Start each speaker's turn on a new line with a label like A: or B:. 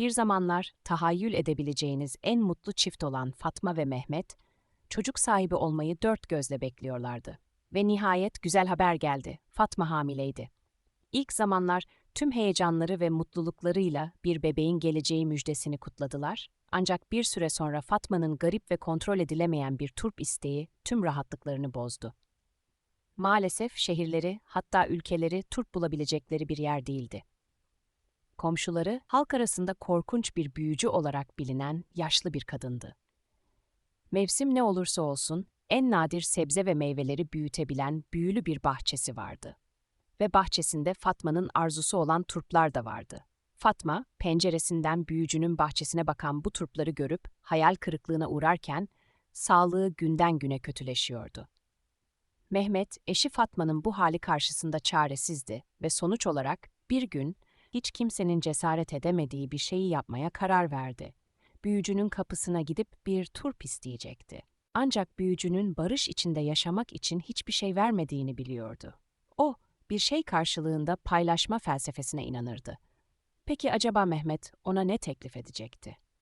A: Bir zamanlar tahayyül edebileceğiniz en mutlu çift olan Fatma ve Mehmet, çocuk sahibi olmayı dört gözle bekliyorlardı. Ve nihayet güzel haber geldi. Fatma hamileydi. İlk zamanlar tüm heyecanları ve mutluluklarıyla bir bebeğin geleceği müjdesini kutladılar. Ancak bir süre sonra Fatma'nın garip ve kontrol edilemeyen bir turp isteği tüm rahatlıklarını bozdu. Maalesef şehirleri, hatta ülkeleri turp bulabilecekleri bir yer değildi. Komşuları, halk arasında korkunç bir büyücü olarak bilinen yaşlı bir kadındı. Mevsim ne olursa olsun, en nadir sebze ve meyveleri büyütebilen büyülü bir bahçesi vardı. Ve bahçesinde Fatma'nın arzusu olan turplar da vardı. Fatma, penceresinden büyücünün bahçesine bakan bu turpları görüp hayal kırıklığına uğrarken, sağlığı günden güne kötüleşiyordu. Mehmet, eşi Fatma'nın bu hali karşısında çaresizdi ve sonuç olarak bir gün hiç kimsenin cesaret edemediği bir şeyi yapmaya karar verdi. Büyücünün kapısına gidip bir turp isteyecekti. Ancak büyücünün barış içinde yaşamak için hiçbir şey vermediğini biliyordu. O, bir şey karşılığında paylaşma felsefesine inanırdı. Peki acaba Mehmet ona ne teklif edecekti?